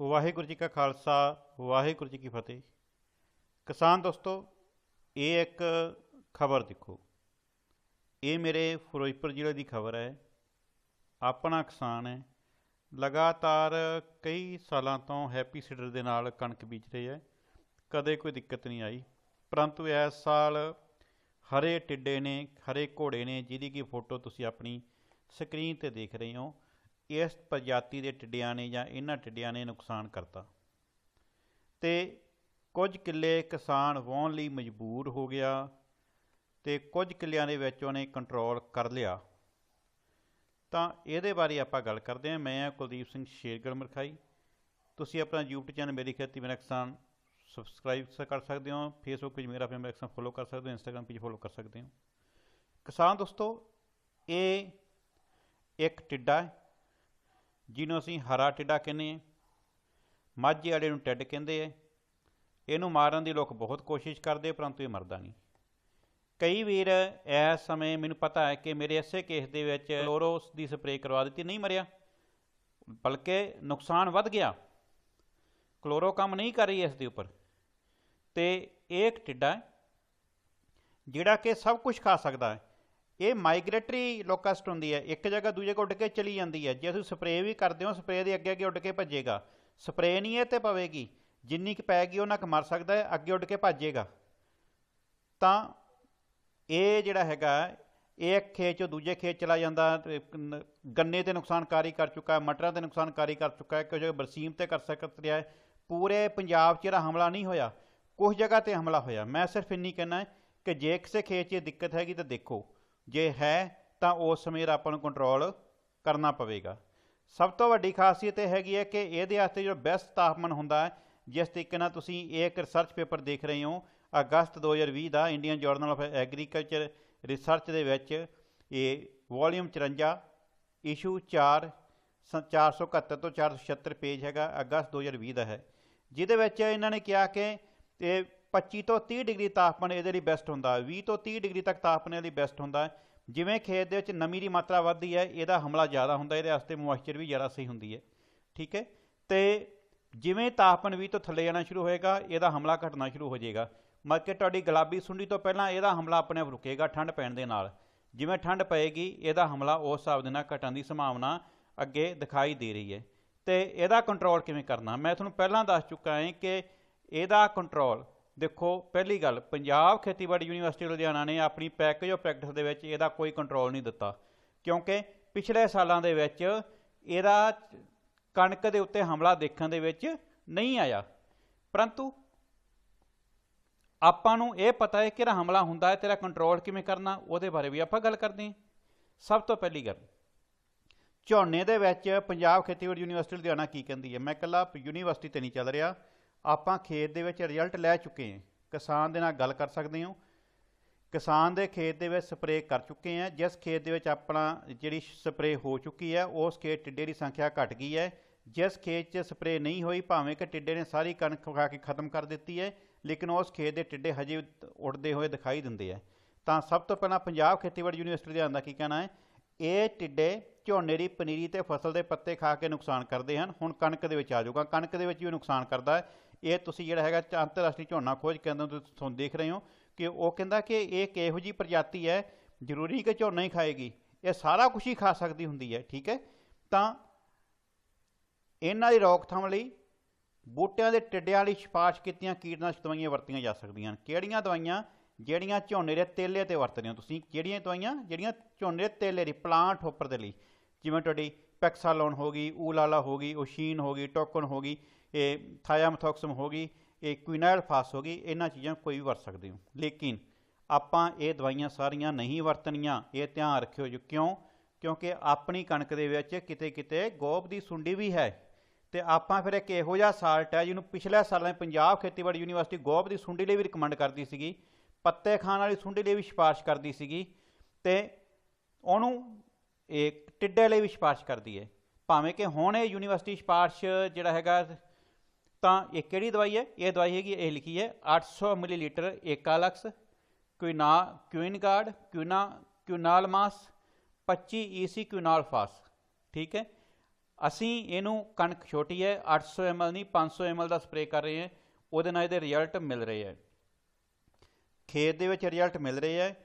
ਵਾਹਿਗੁਰੂ ਜੀ ਕਾ ਖਾਲਸਾ, ਵਾਹਿਗੁਰੂ ਜੀ ਕੀ ਫਤਿਹ। ਕਿਸਾਨ ਦੋਸਤੋ, ਇਹ ਇੱਕ ਖਬਰ ਦੇਖੋ। ਇਹ ਮੇਰੇ ਫਿਰੋਜ਼ਪੁਰ ਜ਼ਿਲ੍ਹੇ ਦੀ ਖਬਰ ਹੈ। ਆਪਣਾ ਕਿਸਾਨ ਹੈ। ਲਗਾਤਾਰ ਕਈ ਸਾਲਾਂ ਤੋਂ ਹੈਪੀ ਸੀਡਰ ਦੇ ਨਾਲ ਕਣਕ ਬੀਜ ਰਹੇ ਹੈ। ਕਦੇ ਕੋਈ ਦਿੱਕਤ ਨਹੀਂ ਆਈ। ਪਰੰਤੂ ਇਸ ਸਾਲ ਹਰੇ ਟਿੱਡੇ ਨੇ, ਹਰੇ ਘੋੜੇ ਨੇ, ਜਿਹਦੀ ਕੀ ਫੋਟੋ ਤੁਸੀਂ ਆਪਣੀ ਸਕਰੀਨ ਤੇ ਦੇਖ ਰਹੇ ਹੋ ਇਸ ਪ੍ਰਜਾਤੀ ਦੇ ਟਿੱਡਿਆਂ ਨੇ ਜਾਂ ਇਹਨਾਂ ਟਿੱਡਿਆਂ ਨੇ ਨੁਕਸਾਨ ਕਰਤਾ। ਤੇ ਕੁਝ ਕਿੱਲੇ ਕਿਸਾਨ ਵਾਹਣ ਲਈ ਮਜਬੂਰ ਹੋ ਗਿਆ ਤੇ ਕੁਝ ਕਿੱਲਿਆਂ ਦੇ ਵਿੱਚ ਉਹਨੇ ਕੰਟਰੋਲ ਕਰ ਲਿਆ। ਤਾਂ ਇਹਦੇ ਬਾਰੇ ਆਪਾਂ ਗੱਲ ਕਰਦੇ ਹਾਂ। ਮੈਂ ਕੁਲਦੀਪ ਸਿੰਘ ਸ਼ੇਰਗੜ ਮਰਖਾਈ। ਤੁਸੀਂ ਆਪਣਾ YouTube ਚੈਨਲ ਮੇਰੀ ਖੇਤੀ ਮੇਰਾ ਕਿਸਾਨ ਸਬਸਕ੍ਰਾਈਬ ਕਰ ਸਕਦੇ ਹੋ। ਫੇਸਬੁੱਕ ਪੇਜ ਮੇਰਾ ਮੇਰਾ ਕਿਸਾਨ ਫੋਲੋ ਕਰ ਸਕਦੇ ਹੋ। ਇੰਸਟਾਗ੍ਰam ਪੇਜ ਫੋਲੋ ਕਰ ਸਕਦੇ ਹੋ। ਕਿਸਾਨ ਦੋਸਤੋ, ਇਹ ਇੱਕ ਟਿੱਡਾ ਹੈ। ਜਿਹਨੂੰ ਅਸੀਂ ਹਰਾ ਟਿੱਡਾ ਕਹਿੰਦੇ ਹਾਂ, ਮਾਝੇ ਵਾਲੇ ਨੂੰ ਟਿੱਡ ਕਹਿੰਦੇ ਆ, ਇਹਨੂੰ ਮਾਰਨ ਦੀ ਲੋਕ ਬਹੁਤ ਕੋਸ਼ਿਸ਼ ਕਰਦੇ ਪਰੰਤੂ ਇਹ ਮਰਦਾ ਨਹੀਂ। ਕਈ ਵੀਰ ਇਸ ਸਮੇਂ ਮੈਨੂੰ ਪਤਾ ਹੈ ਕਿ ਮੇਰੇ ਇਸੇ ਕੇਸ ਦੇ ਵਿੱਚ ਕਲੋਰੋਸ ਦੀ ਸਪਰੇਅ ਕਰਵਾ ਦਿੱਤੀ, ਨਹੀਂ ਮਰਿਆ। ਬਲਕਿ ਨੁਕਸਾਨ ਵੱਧ ਗਿਆ। ਕਲੋਰੋ ਕੰਮ ਨਹੀਂ ਕਰ ਰਹੀ ਇਸ ਦੇ ਉੱਪਰ। ਤੇ ਇਹ ਇੱਕ ਟਿੱਡਾ ਜਿਹੜਾ ਕਿ ਸਭ ਕੁਝ ਖਾ ਸਕਦਾ ਹੈ। ਇਹ ਮਾਈਗ੍ਰੇਟਰੀ ਲੋਕਸਟ ਹੁੰਦੀ ਹੈ। ਇੱਕ ਜਗ੍ਹਾ ਦੂਜੇ ਕੋਲ ਉੱਡ ਕੇ ਚਲੀ ਜਾਂਦੀ ਹੈ। ਜੇ ਤੁਸੀਂ ਸਪਰੇਅ ਵੀ ਕਰਦੇ ਹੋ ਸਪਰੇਅ ਦੇ ਅੱਗੇ ਅੱਗੇ ਉੱਡ ਕੇ ਭੱਜੇਗਾ। ਸਪਰੇਅ ਨਹੀਂ ਇਹ ਤੇ ਪਵੇਗੀ। ਜਿੰਨੀ ਕੁ ਪੈਗੀ ਉਹਨਾਂ ਕੁ ਮਰ ਸਕਦਾ ਹੈ, ਅੱਗੇ ਉੱਡ ਕੇ ਭੱਜੇਗਾ। ਤਾਂ ਇਹ ਜਿਹੜਾ ਹੈਗਾ, ਇਹ ਇੱਕ ਖੇਤ ਚੋਂ ਦੂਜੇ ਖੇਤ ਚਲਾ ਜਾਂਦਾ ਗੰਨੇ ਤੇ ਨੁਕਸਾਨਕਾਰੀ ਕਰ ਚੁੱਕਾ ਹੈ, ਮਟਰਾਂ ਤੇ ਨੁਕਸਾਨਕਾਰੀ ਕਰ ਚੁੱਕਾ ਹੈ, ਕੁਝ ਬਰਸੀਮ ਤੇ ਕਰ ਸਕਦਾ ਹੈ। ਪੂਰੇ ਪੰਜਾਬ 'ਚ ਜਿਹੜਾ ਹਮਲਾ ਨਹੀਂ ਹੋਇਆ। ਕੁਝ ਜਗ੍ਹਾ ਤੇ ਹਮਲਾ ਹੋਇਆ। ਮੈਂ ਸਿਰਫ ਇੰਨੀ ਕਹਿਣਾ ਹੈ ਕਿ ਜੇ ਕਿਸੇ ਖੇਤ 'ਚ ਦਿੱਕਤ ਹੈਗੀ ਤਾਂ ਦੇਖੋ। ਜੇ ਹੈ, ਤਾਂ ਉਸ ਸਮੇਂ ਆਪਾਂ ਨੂੰ ਕੰਟਰੋਲ ਕਰਨਾ ਪਵੇਗਾ। ਸਭ ਤੋਂ ਵੱਡੀ ਖਾਸੀਅਤ ਇਹ ਹੈਗੀ ਹੈ ਕਿ ਇਹਦੇ ਵਾਸਤੇ ਜੋ ਬੈਸਟ ਤਾਪਮਾਨ ਹੁੰਦਾ ਹੈ, ਜਿਸ ਤਰੀਕੇ ਨਾਲ ਤੁਸੀਂ ਇਹ ਇੱਕ ਰਿਸਰਚ ਪੇਪਰ ਦੇਖ ਰਹੇ ਹੋ, ਅਗਸਤ 2020 ਦਾ Indian journal of agriculture research ਦੇ ਵਿੱਚ ਇਹ ਵੋਲੀਅਮ 54 ਇਸ਼ੂ 4 ਸ- 471 ਤੋਂ 476 ਪੇਜ ਹੈਗਾ, ਅਗਸਤ 2020 ਦਾ ਹੈ। ਜਿਹਦੇ ਵਿੱਚ ਇਹਨਾਂ ਨੇ ਕਿਹਾ ਕਿ ਇਹ 25 ਤੋਂ 30 ਡਿਗਰੀ ਤਾਪਮਾਨ ਇਹਦੇ ਲਈ ਬੈਸਟ ਹੁੰਦਾ ਹੈ। 20 ਤੋਂ 30 ਡਿਗਰੀ ਤੱਕ ਤਾਪਮਾਨ ਲਈ ਬੈਸਟ ਹੁੰਦਾ ਜਿਵੇਂ ਖੇਤ ਦੇ ਵਿੱਚ ਨਮੀ ਦੀ ਮਾਤਰਾ ਵੱਧਦੀ ਹੈ, ਇਹਦਾ ਹਮਲਾ ਜ਼ਿਆਦਾ ਹੁੰਦਾ ਇਹਦੇ ਵਾਸਤੇ ਮੋਇਸਚਰ ਵੀ ਜ਼ਿਆਦਾ ਸਹੀ ਹੁੰਦੀ ਹੈ। ਠੀਕ ਹੈ? ਤੇ ਜਿਵੇਂ ਤਾਪਮਾਨ 20 ਤੋਂ ਥੱਲੇ ਜਾਣਾ ਸ਼ੁਰੂ ਹੋਏਗਾ, ਇਹਦਾ ਹਮਲਾ ਘਟਣਾ ਸ਼ੁਰੂ ਹੋ ਜਾਏਗਾ। ਮਤਲਬ ਕਿ ਤੁਹਾਡੀ ਗੁਲਾਬੀ ਸੁੰਡੀ ਤੋਂ ਪਹਿਲਾਂ ਇਹਦਾ ਹਮਲਾ ਆਪਣੇ ਆਪ ਰੁਕੇਗਾ ਠੰਡ ਪੈਣ ਦੇ ਨਾਲ। ਜਿਵੇਂ ਠੰਡ ਪਏਗੀ, ਇਹਦਾ ਹਮਲਾ ਉਸ ਹਿਸਾਬ ਦੇ ਨਾਲ ਘਟਣ ਦੀ ਸੰਭਾਵਨਾ ਅੱਗੇ ਦਿਖਾਈ ਦੇ ਰਹੀ ਹੈ। ਤੇ ਇਹਦਾ ਕੰਟਰੋਲ ਕਿਵੇਂ ਕਰਨਾ? ਮੈਂ ਤੁਹਾਨੂੰ ਪਹਿਲਾਂ ਦੱਸ ਚੁੱਕਾ ਹਾਂ ਕਿ ਇਹਦਾ ਕੰਟਰੋਲ ਦੇਖੋ, ਪਹਿਲੀ ਗੱਲ, ਪੰਜਾਬ ਖੇਤੀਬਾੜੀ ਯੂਨੀਵਰਸਿਟੀ ਲੁਧਿਆਣਾ ਨੇ ਆਪਣੀ ਪੈਕੇਜ ਆਫ ਪ੍ਰੈਕਟਿਸ ਦੇ ਵਿੱਚ ਇਹਦਾ ਕੋਈ ਕੰਟਰੋਲ ਨਹੀਂ ਦਿੱਤਾ। ਕਿਉਂਕਿ ਪਿਛਲੇ ਸਾਲਾਂ ਦੇ ਵਿੱਚ ਇਹਦਾ ਕਣਕ ਦੇ ਉੱਤੇ ਹਮਲਾ ਦੇਖਣ ਦੇ ਵਿੱਚ ਨਹੀਂ ਆਇਆ। ਪਰੰਤੂ ਆਪਾਂ ਨੂੰ ਇਹ ਪਤਾ ਹੈ ਕਿ ਜਿਹੜਾ ਹਮਲਾ ਹੁੰਦਾ ਹੈ, ਤੇਰਾ ਕੰਟਰੋਲ ਕਿਵੇਂ ਕਰਨਾ, ਉਹਦੇ ਬਾਰੇ ਵੀ ਆਪਾਂ ਗੱਲ ਕਰਦੇ ਹਾਂ। ਸਭ ਤੋਂ ਪਹਿਲੀ ਗੱਲ, ਝੋਨੇ ਦੇ ਵਿੱਚ ਪੰਜਾਬ ਖੇਤੀਬਾੜੀ ਯੂਨੀਵਰਸਿਟੀ ਲੁਧਿਆਣਾ ਕੀ ਕਹਿੰਦੀ ਹੈ? ਮੈਂ ਇਕੱਲਾ ਯੂਨੀਵਰਸਿਟੀ ਤੇ ਨਹੀਂ ਚੱਲ ਰਿਹਾ। ਆਪਾਂ ਖੇਤ ਦੇ ਵਿੱਚ ਰਿਜ਼ਲਟ ਲੈ ਚੁੱਕੇ ਹਾਂ। ਕਿਸਾਨ ਦੇ ਨਾਲ ਗੱਲ ਕਰ ਸਕਦੇ ਹਾਂ। ਕਿਸਾਨ ਦੇ ਖੇਤ ਦੇ ਵਿੱਚ ਸਪਰੇਅ ਕਰ ਚੁੱਕੇ ਹਾਂ। ਜਿਸ ਖੇਤ ਦੇ ਵਿੱਚ ਆਪਣਾ ਜਿਹੜੀ ਸਪਰੇਅ ਹੋ ਚੁੱਕੀ ਹੈ, ਉਸ ਖੇਤ ਟਿੱਡੇ ਦੀ ਸੰਖਿਆ ਘਟ ਗਈ ਹੈ। ਜਿਸ ਖੇਤ 'ਚ ਸਪਰੇਅ ਨਹੀਂ ਹੋਈ, ਭਾਵੇਂ ਕਿ ਟਿੱਡੇ ਨੇ ਸਾਰੀ ਕਣਕ ਖਾ ਕੇ ਖਤਮ ਕਰ ਦਿੱਤੀ ਹੈ, ਲੇਕਿਨ ਉਸ ਖੇਤ ਦੇ ਟਿੱਡੇ ਹਜੇ ਉੱਡਦੇ ਹੋਏ ਦਿਖਾਈ ਦਿੰਦੇ ਆ ਤਾਂ ਸਭ ਤੋਂ ਪਹਿਲਾਂ ਪੰਜਾਬ ਖੇਤੀਬਾੜੀ ਯੂਨੀਵਰਸਿਟੀ ਦੇ ਦਾ ਕੀ ਕਹਿਣਾ ਹੈ, ਇਹ ਟਿੱਡੇ ਝੋਨੇ ਦੀ ਪਨੀਰੀ ਤੇ ਫਸਲ ਦੇ ਪੱਤੇ ਖਾ ਕੇ ਨੁਕਸਾਨ ਕਰਦੇ ਹਨ। ਹੁਣ ਕਣਕ ਦੇ ਵਿੱਚ ਆ ਜਾਊਗਾ। ਕਣਕ ਦੇ ਵਿੱਚ ਵੀ ਨੁਕਸਾਨ ਕਰਦਾ ਹੈ। ਇਹ ਤੁਸੀਂ ਜਿਹੜਾ ਹੈਗਾ ਅੰਤਰਰਾਸ਼ਟਰੀ ਝੋਨਾ ਖੋਜ ਕੇਂਦਰ ਤੋਂ ਤੁਹਾਨੂੰ ਦੇਖ ਰਹੇ ਹੋ ਕਿ ਉਹ ਕਹਿੰਦਾ ਕਿ ਇਹ ਇੱਕ ਇਹੋ ਜੀ ਪ੍ਰਜਾਤੀ ਹੈ, ਜ਼ਰੂਰੀ ਕਿ ਝੋਨਾ ਹੀ ਖਾਏਗੀ। ਇਹ ਸਾਰਾ ਕੁਝ ਹੀ ਖਾ ਸਕਦੀ ਹੁੰਦੀ ਹੈ, ਠੀਕ ਹੈ? ਤਾਂ ਇਹਨਾਂ ਦੀ ਰੋਕਥਾਮ ਲਈ ਬੂਟਿਆਂ ਦੇ ਟਿੱਡਿਆਂ ਲਈ ਸਿਫਾਰਿਸ਼ ਕੀਤੀਆਂ ਕੀਟਨਾਸ਼ਕ ਦਵਾਈਆਂ ਵਰਤੀਆਂ ਜਾ ਸਕਦੀਆਂ ਹਨ। ਕਿਹੜੀਆਂ ਦਵਾਈਆਂ? ਜਿਹੜੀਆਂ ਝੋਨੇ ਦੇ ਤੇਲੇ ਤੇ ਵਰਤਦੇ ਹੋ ਤੁਸੀਂ। ਕਿਹੜੀਆਂ ਦਵਾਈਆਂ? ਜਿਹੜੀਆਂ ਝੋਨੇ ਦੇ ਤੇਲੇ ਦੀ ਪਲਾਂਟ ਉੱਪਰ ਦੇ ਲਈ। ਜਿਵੇਂ ਤੁਹਾਡੀ ਪੈਕਸਾਲੋਨ ਹੋ ਗਈ, ਊਲਾਲਾ ਹੋ ਗਈ, ਓਸ਼ੀਨ ਹੋ ਗਈ, ਟੋਕਨ ਹੋ ਗਈ। ਇਹ ਥਾਇਆਮਥੋਕਸਮ ਹੋ ਗਈ, ਇਹ ਕੁਇਨਾਇਲ ਫਾਸ ਹੋ ਗਈ, ਇਹਨਾਂ ਚੀਜ਼ਾਂ ਕੋਈ ਵੀ ਵਰਤ ਸਕਦੇ ਹੋ। ਲੇਕਿਨ ਆਪਾਂ ਇਹ ਦਵਾਈਆਂ ਸਾਰੀਆਂ ਨਹੀਂ ਵਰਤਣੀਆਂ, ਇਹ ਧਿਆਨ ਰੱਖਿਓ ਜੀ। ਕਿਉਂ? ਕਿਉਂਕਿ ਆਪਣੀ ਕਣਕ ਦੇ ਵਿੱਚ ਕਿਤੇ ਕਿਤੇ ਗੋਬ ਦੀ ਸੁੰਡੀ ਵੀ ਹੈ। ਤੇ ਆਪਾਂ ਫਿਰ ਇੱਕ ਇਹੋ ਜਿਹਾ ਸਾਲਟ ਹੈ, ਜਿਹਨੂੰ ਪਿਛਲੇ ਸਾਲਾਂ ਪੰਜਾਬ ਖੇਤੀਬਾੜੀ ਯੂਨੀਵਰਸਿਟੀ ਗੋਬ ਦੀ ਸੁੰਡੀ ਲਈ ਵੀ ਰਿਕਮੈਂਡ ਕਰਦੀ ਸੀਗੀ, ਪੱਤੇ ਖਾਣ ਵਾਲੀ ਸੁੰਡੀ ਲਈ ਵੀ ਸਿਫਾਰਿਸ਼ ਕਰਦੀ ਸੀਗੀ, ਤੇ ਉਹਨੂੰ ਇਹ ਟਿੱਡੇ ਲਈ ਵੀ ਸਿਫਾਰਿਸ਼ ਕਰਦੀ ਹੈ। ਭਾਵੇਂ ਕਿ ਹੁਣ ਇਹ ਯੂਨੀਵਰਸਿਟੀ ਸਿਫਾਰਿਸ਼ ਜਿਹੜਾ ਹੈਗਾ ਤਾਂ ਇਹ ਕਿਹੜੀ ਦਵਾਈ ਹੈ? ਇਹ ਦਵਾਈ ਹੈਗੀ, ਇਹ ਲਿਖੀ ਹੈ 800 ਮਿਲੀਲੀਟਰ ਏਕਾਲਕਸ, ਕੁਇਨਾ, ਕੁਇਨਗਾਰਡ, ਕੁਇਨਾ, ਕੁਇਨਾਲਮਾਸ 25 ਈਸੀ ਕੁਇਨਾਲਫਾਸ। ਠੀਕ ਹੈ? ਅਸੀਂ ਇਹਨੂੰ ਕਣਕ ਛੋਟੀ ਹੈ 800 ml ਨਹੀਂ 500 ml ਦਾ ਸਪਰੇਅ ਕਰ ਰਹੇ ਹਾਂ, ਉਹਦੇ ਨਾਲ ਇਹਦੇ ਰਿਜ਼ਲਟ ਮਿਲ ਰਹੇ ਹੈ। ਖੇਤ ਦੇ ਵਿੱਚ ਰਿਜ਼ਲਟ ਮਿਲ ਰਹੇ ਹੈ,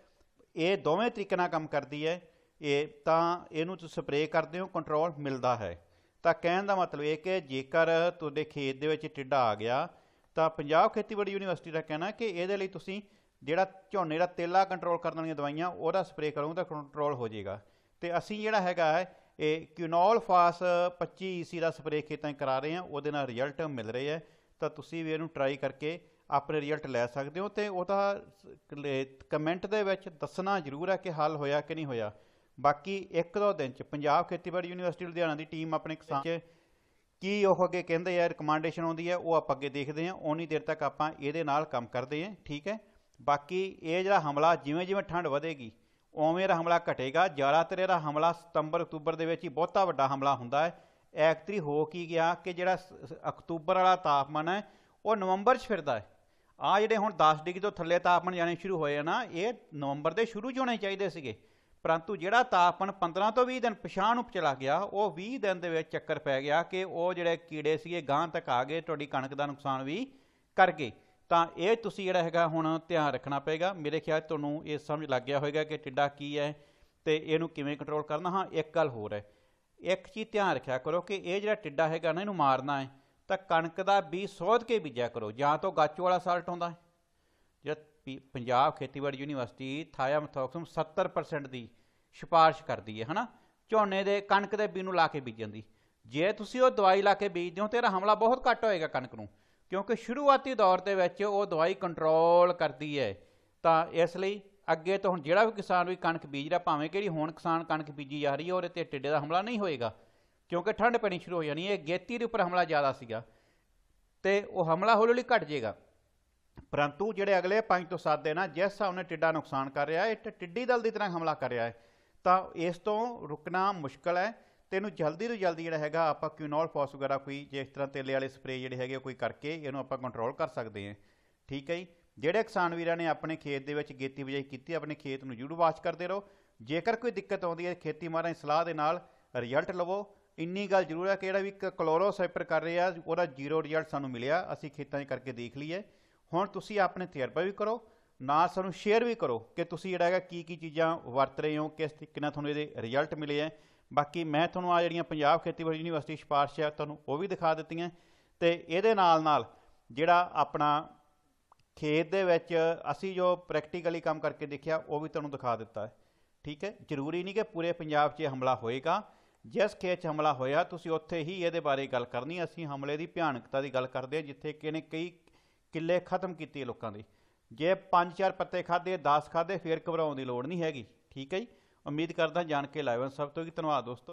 ਇਹ ਦੋਵੇਂ ਤਰੀਕੇ ਨਾਲ ਕੰਮ ਕਰਦੀ ਹੈ, ਇਹ ਤਾਂ ਇਹਨੂੰ ਤੁਸੀਂ ਸਪਰੇਅ ਕਰਦੇ ਹੋ, ਕੰਟਰੋਲ ਮਿਲਦਾ ਹੈ। ਤਾਂ ਕਹਿਣ ਦਾ ਮਤਲਬ ਇਹ ਕਿ ਜੇਕਰ ਤੁਹਾਡੇ ਖੇਤ ਦੇ ਵਿੱਚ ਟਿੱਡਾ ਆ ਗਿਆ, ਤਾਂ ਪੰਜਾਬ ਖੇਤੀਬਾੜੀ ਯੂਨੀਵਰਸਿਟੀ ਦਾ ਕਹਿਣਾ ਕਿ ਇਹਦੇ ਲਈ ਤੁਸੀਂ ਜਿਹੜਾ ਝੋਨੇ ਦਾ ਤੇਲਾ ਕੰਟਰੋਲ ਕਰਨ ਵਾਲੀਆਂ ਦਵਾਈਆਂ, ਉਹਦਾ ਸਪਰੇਅ ਕਰੋਗੇ ਤਾਂ ਕੰਟਰੋਲ ਹੋ ਜਾਏਗਾ। ਤੇ ਅਸੀਂ ਜਿਹੜਾ ਹੈਗਾ ਹੈ, ਇਹ ਕਿਊਨੋਲ ਫਾਸ 25 ਈਸੀ ਦਾ ਸਪਰੇਅ ਖੇਤਾਂ 'ਚ ਕਰਾ ਰਹੇ ਹਾਂ, ਉਹਦੇ ਨਾਲ ਰਿਜ਼ਲਟ ਮਿਲ ਰਹੇ ਹੈ। ਤਾਂ ਤੁਸੀਂ ਵੀ ਇਹਨੂੰ ਟਰਾਈ ਕਰਕੇ ਆਪਣੇ ਰਿਜ਼ਲਟ ਲੈ ਸਕਦੇ ਹੋ ਤੇ ਉਹਦਾ ਕਮੈਂਟ ਦੇ ਵਿੱਚ ਦੱਸਣਾ ਜ਼ਰੂਰ ਹੈ ਕਿ ਹੱਲ ਹੋਇਆ ਕਿ ਨਹੀਂ ਹੋਇਆ। ਬਾਕੀ ਇੱਕ ਦੋ ਦਿਨ ਚ ਪੰਜਾਬ ਖੇਤੀਬਾੜੀ ਯੂਨੀਵਰਸਿਟੀ ਲੁਧਿਆਣਾ ਦੀ ਟੀਮ ਆਪਣੇ ਕਿਸਾਨ ਚ ਕੀ ਉਹ ਅੱਗੇ ਕਹਿੰਦੇ ਆ ਰਿਕਮੈਂਡੇਸ਼ਨ ਆਉਂਦੀ ਹੈ ਉਹ ਆਪਾਂ ਅੱਗੇ ਦੇਖਦੇ ਹਾਂ ਉਨੀ ਦੇਰ ਤੱਕ ਆਪਾਂ ਇਹਦੇ ਨਾਲ ਕੰਮ ਕਰਦੇ ਹਾਂ ਠੀਕ ਹੈ? ਬਾਕੀ ਇਹ ਜਿਹੜਾ ਹਮਲਾ ਜਿਵੇਂ ਜਿਵੇਂ ਠੰਡ ਵਧੇਗੀ, ਉਵੇਂ ਇਹਦਾ ਹਮਲਾ ਘਟੇਗਾ, ਜ਼ਿਆਦਾਤਰ ਇਹਦਾ ਹਮਲਾ ਸਤੰਬਰ, ਅਕਤੂਬਰ ਦੇ ਵਿੱਚ ਹੀ ਬਹੁਤਾ ਵੱਡਾ ਹਮਲਾ ਹੁੰਦਾ ਹੈ। ਐਕਤਰੀ ਹੋ ਕੀ ਗਿਆ ਕਿ ਜਿਹੜਾ ਸ- ਅਕਤੂਬਰ ਵਾਲਾ ਤਾਪਮਾਨ ਹੈ, ਉਹ ਨਵੰਬਰ 'ਚ ਫਿਰਦਾ ਹੈ। ਆ ਜਿਹੜੇ ਹੁਣ 10 ਡਿਗਰੀ ਤੋਂ ਥੱਲੇ ਤਾਪਮਾਨ ਜਾਣੇ ਸ਼ੁਰੂ ਹੋਏ ਆ ਨਾ, ਇਹ ਨਵੰਬਰ ਦੇ ਸ਼ੁਰੂ 'ਚ ਹੋਣੇ ਚਾਹੀਦੇ ਸੀਗੇ। ਪਰੰਤੂ ਜਿਹੜਾ ਤਾਪਮਾਨ 15 ਤੋਂ 20 ਦਿਨ ਪਛਾਣ ਨੂੰ ਚਲਾ ਗਿਆ, ਉਹ 20 ਦਿਨ ਦੇ ਵਿੱਚ ਚੱਕਰ ਪੈ ਗਿਆ ਕਿ ਉਹ ਜਿਹੜੇ ਕੀੜੇ ਸੀਗੇ ਗਾਂ ਤੱਕ ਆ ਗਏ, ਤੁਹਾਡੀ ਕਣਕ ਦਾ ਨੁਕਸਾਨ ਵੀ ਕਰ ਗਏ। ਤਾਂ ਇਹ ਤੁਸੀਂ ਜਿਹੜਾ ਹੈਗਾ ਹੁਣ ਧਿਆਨ ਰੱਖਣਾ ਪਏਗਾ। ਮੇਰੇ ਖਿਆਲ ਤੁਹਾਨੂੰ ਇਹ ਸਮਝ ਲੱਗ ਗਿਆ ਹੋਵੇਗਾ ਕਿ ਟਿੱਡਾ ਕੀ ਹੈ ਤੇ ਇਹਨੂੰ ਕਿਵੇਂ ਕੰਟਰੋਲ ਕਰਨਾ। ਹਾਂ, ਇੱਕ ਗੱਲ ਹੋਰ ਹੈ। ਇੱਕ ਚੀਜ਼ ਧਿਆਨ ਰੱਖਿਆ ਕਰੋ ਕਿ ਇਹ ਜਿਹੜਾ ਟਿੱਡਾ ਹੈਗਾ ਨਾ, ਇਹਨੂੰ ਮਾਰਨਾ ਹੈ, ਤਾਂ ਕਣਕ ਦਾ ਬੀਜ ਸੋਧ ਕੇ ਬੀਜਿਆ ਕਰੋ। ਜਾਂ ਤਾਂ ਗਾਚੂ ਵਾਲਾ ਸਾਲਟ ਹੁੰਦਾ ਹੈ। ਜਿਹੜਾ ਪੰਜਾਬ ਖੇਤੀਬਾੜੀ ਯੂਨੀਵਰਸਿਟੀ ਥਾਇਆਮਥੋਕਸਮ 70% ਦੀ ਸਿਫਾਰਿਸ਼ ਕਰਦੀ ਹੈ, ਹਨਾ? ਝੋਨੇ ਦੇ ਕਣਕ ਦੇ ਬੀਜ ਨੂੰ ਲਾ ਕੇ ਬੀਜਣ ਦੀ। ਜੇ ਤੁਸੀਂ ਉਹ ਦਵਾਈ ਲਾ ਕੇ ਬੀਜਦੇ ਹੋ ਤੇ ਇਹਦਾ ਹਮਲਾ ਬਹੁਤ ਘੱਟ ਹੋਏਗਾ ਕਣਕ ਨੂੰ, ਕਿਉਂਕਿ ਸ਼ੁਰੂਆਤੀ ਦੌਰ ਦੇ ਵਿੱਚ ਉਹ ਦਵਾਈ ਕੰਟਰੋਲ ਕਰਦੀ ਹੈ। ਤਾਂ ਇਸ ਲਈ ਅੱਗੇ ਤੋਂ ਹੁਣ ਜਿਹੜਾ ਵੀ ਕਿਸਾਨ ਵੀ ਕਣਕ ਬੀਜ ਰਿਹਾ ਭਾਵੇਂ ਕਿਹੜੀ ਹੁਣ ਕਿਸਾਨ ਕਣਕ ਬੀਜੀ ਜਾ ਰਹੀ ਹੈ, ਉਹਦੇ ਤੇ ਟਿੱਡੇ ਦਾ ਹਮਲਾ ਨਹੀਂ ਹੋਏਗਾ, ਕਿਉਂਕਿ ਠੰਡ ਪੈਣੀ ਸ਼ੁਰੂ ਹੋ ਜਾਣੀ ਹੈ, ਗੇਤੀ ਦੇ ਉੱਪਰ ਹਮਲਾ ਜ਼ਿਆਦਾ ਸੀਗਾ, ਤੇ ਉਹ ਹਮਲਾ ਹੌਲੀ ਹੌਲੀ ਘਟ ਜਾਏਗਾ। ਪਰੰਤੂ ਜਿਹੜੇ ਅਗਲੇ 5 ਤੋਂ 7 ਦਿਨ ਆ, ਜਿਸ ਹਿਸਾਬ ਨਾਲ ਟਿੱਡਾ ਨੁਕਸਾਨ ਕਰ ਰਿਹਾ ਹੈ ਇਹ ਟਿੱਡੀ ਦਲ ਦੀ ਤਰ੍ਹਾਂ ਹਮਲਾ ਕਰ ਰਿਹਾ ਹੈ, ਤਾਂ ਇਸ ਤੋਂ ਰੁਕਣਾ ਮੁਸ਼ਕਲ ਹੈ ਤੇ ਇਹਨੂੰ ਜਲਦੀ ਤੋਂ ਜਲਦੀ ਜਿਹੜਾ ਹੈਗਾ ਆਪਾਂ ਕਿਊਨੋਲ ਫਾਸ ਵਗੈਰਾ ਕੋਈ, ਜਿਸ ਤਰ੍ਹਾਂ ਤੇਲੇ ਵਾਲੇ ਸਪਰੇਅ ਜਿਹੜੇ ਹੈਗੇ ਕੋਈ ਕਰਕੇ ਇਹਨੂੰ ਆਪਾਂ ਕੰਟਰੋਲ ਕਰ ਸਕਦੇ ਹਾਂ। ਠੀਕ ਹੈ ਜੀ? ਜਿਹੜੇ ਕਿਸਾਨ ਵੀਰਾਂ ਨੇ ਆਪਣੇ ਖੇਤ ਦੇ ਵਿੱਚ ਗੇਤੀ ਬਿਜਾਈ ਕੀਤੀ, ਆਪਣੇ ਖੇਤ ਨੂੰ ਜ਼ਰੂਰ ਵਾਚ ਕਰਦੇ ਰਹੋ। ਜੇਕਰ ਕੋਈ ਦਿੱਕਤ ਆਉਂਦੀ ਹੈ, ਖੇਤੀ ਮਾਰਾਂ ਦੀ ਸਲਾਹ ਦੇ ਨਾਲ ਰਿਜ਼ਲਟ ਲਵੋ। ਇੰਨੀ ਗੱਲ ਜ਼ਰੂਰ ਹੈ ਕਿ ਜਿਹੜਾ ਵੀ ਕਲੋਰੋਸਾਈਪਰ ਕਰ ਰਿਹਾ, ਉਹਦਾ ਜ਼ੀਰੋ ਰਿਜ਼ਲਟ ਸਾਨੂੰ ਮਿਲਿਆ, ਅਸੀਂ ਖੇਤਾਂ 'ਚ ਕਰਕੇ ਦੇਖ ਲਈਏ। ਹੁਣ ਤੁਸੀਂ ਆਪਣੇ ਤਜਰਬਾ ਵੀ ਕਰੋ, ਨਾਲ ਸਾਨੂੰ ਸ਼ੇਅਰ ਵੀ ਕਰੋ ਕਿ ਤੁਸੀਂ ਜਿਹੜਾ ਹੈਗਾ ਕੀ ਕੀ ਚੀਜ਼ਾਂ ਵਰਤ ਰਹੇ ਹੋ, ਕਿਸ ਤਰੀਕੇ ਨਾਲ ਤੁਹਾਨੂੰ ਇਹਦੇ ਰਿਜ਼ਲਟ ਮਿਲੇ ਹੈ। ਬਾਕੀ ਮੈਂ ਤੁਹਾਨੂੰ ਆ ਜਿਹੜੀਆਂ ਪੰਜਾਬ ਖੇਤੀਬਾੜੀ ਯੂਨੀਵਰਸਿਟੀ ਸਿਫਾਰਸ਼ ਹੈ, ਤੁਹਾਨੂੰ ਉਹ ਵੀ ਦਿਖਾ ਦਿੱਤੀਆਂ ਤੇ ਇਹਦੇ ਨਾਲ ਨਾਲ ਜਿਹੜਾ ਆਪਣਾ ਖੇਤ ਦੇ ਵਿੱਚ ਅਸੀਂ ਜੋ ਪ੍ਰੈਕਟੀਕਲੀ ਕੰਮ ਕਰਕੇ ਦੇਖਿਆ, ਉਹ ਵੀ ਤੁਹਾਨੂੰ ਦਿਖਾ ਦਿੱਤਾ ਹੈ। ਠੀਕ ਹੈ? ਜ਼ਰੂਰੀ ਨਹੀਂ ਕਿ ਪੂਰੇ ਪੰਜਾਬ 'ਚ ਇਹ ਹਮਲਾ ਹੋਏਗਾ। ਜਿਸ ਖੇਤ 'ਚ ਹਮਲਾ ਹੋਇਆ, ਤੁਸੀਂ ਉੱਥੇ ਹੀ ਇਹਦੇ ਬਾਰੇ ਗੱਲ ਕਰਨੀ ਅਸੀਂ ਹਮਲੇ ਦੀ ਭਿਆਨਕਤਾ ਦੀ ਗੱਲ ਕਰਦੇ ਹਾਂ, ਜਿੱਥੇ ਕਿ ਨੇ ਕਈ ਕਿੱਲੇ ਖਤਮ ਕੀਤੇ ਲੋਕਾਂ ਦੇ। ਜੇ 5-4 ਪੱਤੇ ਖਾਦੇ 10 ਖਾਦੇ ਫੇਰ ਘਬਰਾਉਣ ਦੀ ਲੋੜ ਨਹੀਂ ਹੈਗੀ। ਠੀਕ ਹੈ ਜੀ? ਉਮੀਦ ਕਰਦਾ ਜਾਣ ਕੇ ਲਾਇਵਨ ਸਭ ਤੋਂ ਹੀ ਧੰਨਵਾਦ, ਦੋਸਤੋ।